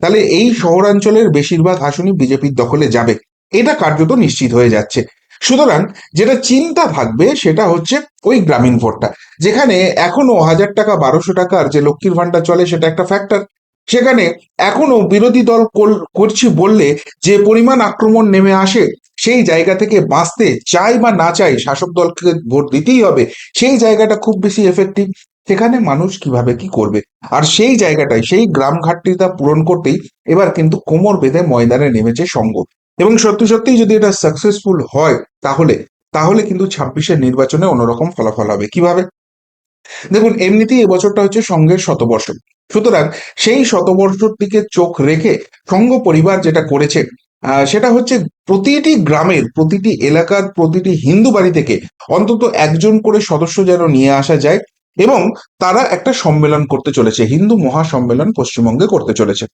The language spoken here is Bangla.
তাহলে এই শহরাঞ্চলের বেশিরভাগ আসনই বিজেপির দখলে যাবে। এটা কার্যত নিশ্চিত হয়ে যাচ্ছে। সুতরাং যেটা চিন্তা থাকবে সেটা হচ্ছে ওই গ্রামীণ ভোটটা। যেখানে এখনও হাজার টাকা, বারোশো টাকার যে লক্ষ্মীর ভান্ডার চলে সেটা একটা ফ্যাক্টর সেখানে এখনও বিরোধী দল করছি বললে যে পরিমাণ আক্রমণ নেমে আসে, সেই জায়গা থেকে বাঁচতে চাই বা না চাই শাসক দলকে ভোট দিতেই হবে, সেই জায়গাটা খুব বেশি এফেক্টিভ সেখানে মানুষ কীভাবে কি করবে? আর সেই জায়গাটায়, সেই গ্রাম ঘাটতিটা পূরণ করতেই এবার কিন্তু কোমর বেঁধে ময়দানে নেমেছে সঙ্গ এবং সত্যি সত্যি যদি এটা সাকসেসফুল হয় তাহলে তাহলে কিন্তু ছাব্বিশের নির্বাচনে অন্যরকম ফলাফল হবে। কীভাবে? দেখুন, এমনিতেই এবছরটা হচ্ছে সঙ্গের শতবর্ষ। সুতরাং সেই শতবর্ষর দিকে চোখ রেখে সঙ্গ পরিবার যেটা করেছে সেটা হচ্ছে প্রতিটি গ্রামের, প্রতিটি এলাকার, প্রতিটি হিন্দু বাড়ি থেকে অন্তত একজন করে সদস্য যেন নিয়ে আসা যায় এবং তারা একটা সম্মেলন করতে চলেছে, হিন্দু মহাসম্মেলন পশ্চিমবঙ্গে করতে চলেছে।